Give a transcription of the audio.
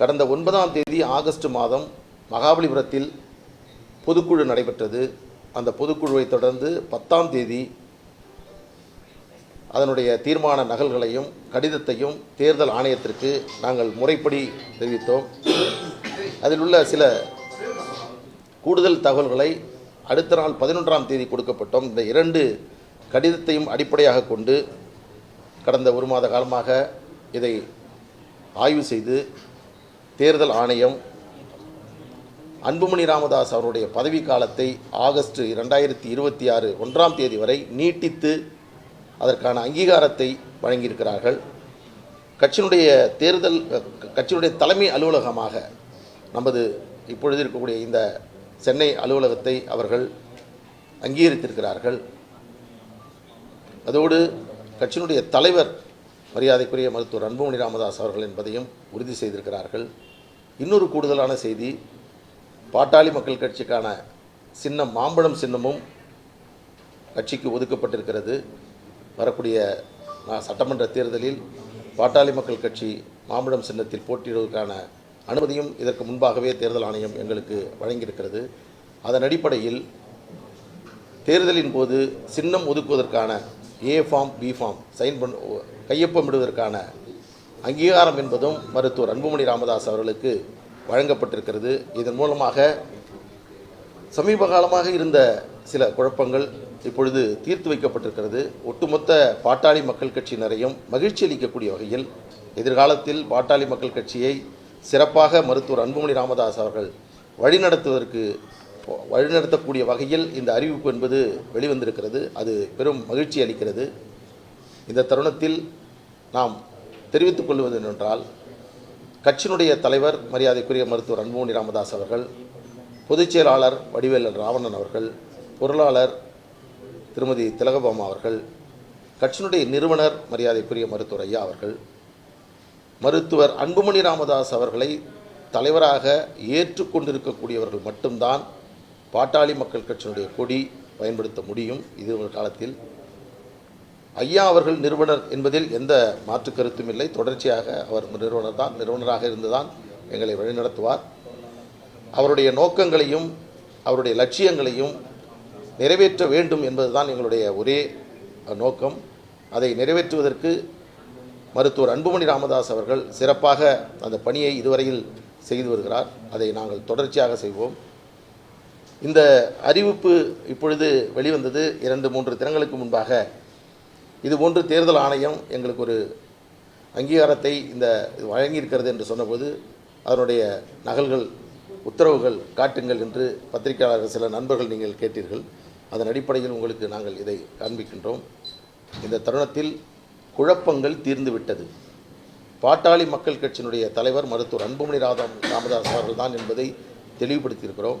கடந்த ஒன்பதாம் தேதி ஆகஸ்ட் மாதம் மகாபலிபுரத்தில் பொதுக்குழு நடைபெற்றது. அந்த பொதுக்குழுவை தொடர்ந்து பத்தாம் தேதி அதனுடைய தீர்மான நகல்களையும் கடிதத்தையும் தேர்தல் ஆணையத்திற்கு நாங்கள் முறைப்படி தெரிவித்தோம். அதில் உள்ள சில கூடுதல் தகவல்களை அடுத்த நாள் பதினொன்றாம் தேதி கொடுக்கப்பட்டோம். இந்த இரண்டு கடிதத்தையும் அடிப்படையாக கொண்டு கடந்த ஒரு மாத காலமாக இதை ஆய்வு செய்து தேர்தல் ஆணையம் அன்புமணி ராமதாஸ் அவருடைய பதவி காலத்தை ஆகஸ்ட் இரண்டாயிரத்தி இருபத்தி ஆறு ஒன்றாம் தேதி வரை நீட்டித்து அதற்கான அங்கீகாரத்தை வழங்கியிருக்கிறார்கள். கட்சியினுடைய தேர்தல் கட்சியினுடைய தலைமை அலுவலகமாக நமது இப்பொழுது இருக்கக்கூடிய இந்த சென்னை அலுவலகத்தை அவர்கள் அங்கீகரித்திருக்கிறார்கள். அதோடு கட்சியினுடைய தலைவர் மரியாதைக்குரிய மருத்துவர் அன்புமணி ராமதாஸ் அவர்கள் என்பதையும் உறுதி செய்திருக்கிறார்கள். இன்னொரு கூடுதலான செய்தி பாட்டாளி மக்கள் கட்சிக்கான சின்னம் மாம்பழம் சின்னமும் கட்சிக்கு ஒதுக்கப்பட்டிருக்கிறது. வரக்கூடிய சட்டமன்ற தேர்தலில் பாட்டாளி மக்கள் கட்சி மாம்பழம் சின்னத்தில் போட்டியிடுவதற்கான அனுமதியும் இதற்கு முன்பாகவே தேர்தல் ஆணையம் எங்களுக்கு வழங்கியிருக்கிறது. அதன் அடிப்படையில் தேர்தலின் போது சின்னம் ஒதுக்குவதற்கான A form B form sign பண்ண கையொப்பமிடுவதற்கான அங்கீகாரம் என்பதும் மருத்துவர் அன்புமணி ராமதாஸ் அவர்களுக்கு வழங்கப்பட்டிருக்கிறது. இதன் மூலமாக சமீப காலமாக இருந்த சில குழப்பங்கள் இப்பொழுது தீர்த்து வைக்கப்பட்டிருக்கிறது. ஒட்டுமொத்த பாட்டாளி மக்கள் கட்சியினரையும் மகிழ்ச்சி அளிக்கக்கூடிய வகையில் எதிர்காலத்தில் பாட்டாளி மக்கள் கட்சியை சிறப்பாக மருத்துவர் அன்புமணி ராமதாஸ் அவர்கள் வழிநடத்துவதற்கு வழிநடத்தக்கூடிய வகையில் இந்த அறிவிப்பு என்பது வெளிவந்திருக்கிறது. அது பெரும் மகிழ்ச்சி அளிக்கிறது. இந்த தருணத்தில் நாம் தெரிவித்துக் கொள்வது என்னென்றால் கட்சியினுடைய தலைவர் மரியாதைக்குரிய மருத்துவர் அன்புமணி ராமதாஸ் அவர்கள் பொதுச் செயலாளர் வடிவேலன் ராவணன் அவர்கள் பொருளாளர் திருமதி திலகபாமா அவர்கள் கட்சியினுடைய நிறுவனர் மரியாதைக்குரிய மருத்துவர் ஐயா அவர்கள் மருத்துவர் அன்புமணி ராமதாஸ் அவர்களை தலைவராக ஏற்றுக்கொண்டிருக்கக்கூடியவர்கள் மட்டும்தான் பாட்டாளி மக்கள் கட்சியினுடைய கொடி பயன்படுத்த முடியும். இது ஒரு காலத்தில் ஐயா அவர்கள் நிறுவனர் என்பதில் எந்த மாற்று கருத்தும் இல்லை. தொடர்ச்சியாக அவர் நிறுவனர் தான் நிறுவனராக இருந்துதான் எங்களை வழிநடத்துவார். அவருடைய நோக்கங்களையும் அவருடைய லட்சியங்களையும் நிறைவேற்ற வேண்டும் என்பதுதான் எங்களுடைய ஒரே நோக்கம். அதை நிறைவேற்றுவதற்கு மருத்துவர் அன்புமணி ராமதாஸ் அவர்கள் சிறப்பாக அந்த பணியை இதுவரையில் செய்து வருகிறார். அதை நாங்கள் தொடர்ச்சியாக செய்வோம். இந்த அறிவிப்பு இப்பொழுது வெளிவந்தது இரண்டு மூன்று தினங்களுக்கு முன்பாக. இதுபோன்று தேர்தல் ஆணையம் எங்களுக்கு ஒரு அங்கீகாரத்தை இந்த இது வழங்கியிருக்கிறது என்று சொன்னபோது அதனுடைய நகல்கள் உத்தரவுகள் காட்டுங்கள் என்று பத்திரிகையாளர்கள் சில நண்பர்கள் நீங்கள் கேட்டீர்கள். அதன் அடிப்படையில் உங்களுக்கு நாங்கள் இதை காண்பிக்கின்றோம். இந்த தருணத்தில் குழப்பங்கள் தீர்ந்துவிட்டது பாட்டாளி மக்கள் கட்சியினுடைய தலைவர் மருத்துவர் அன்புமணி ராதா ராமதாஸ் அவர்கள் தான் என்பதை தெளிவுபடுத்தியிருக்கிறோம்.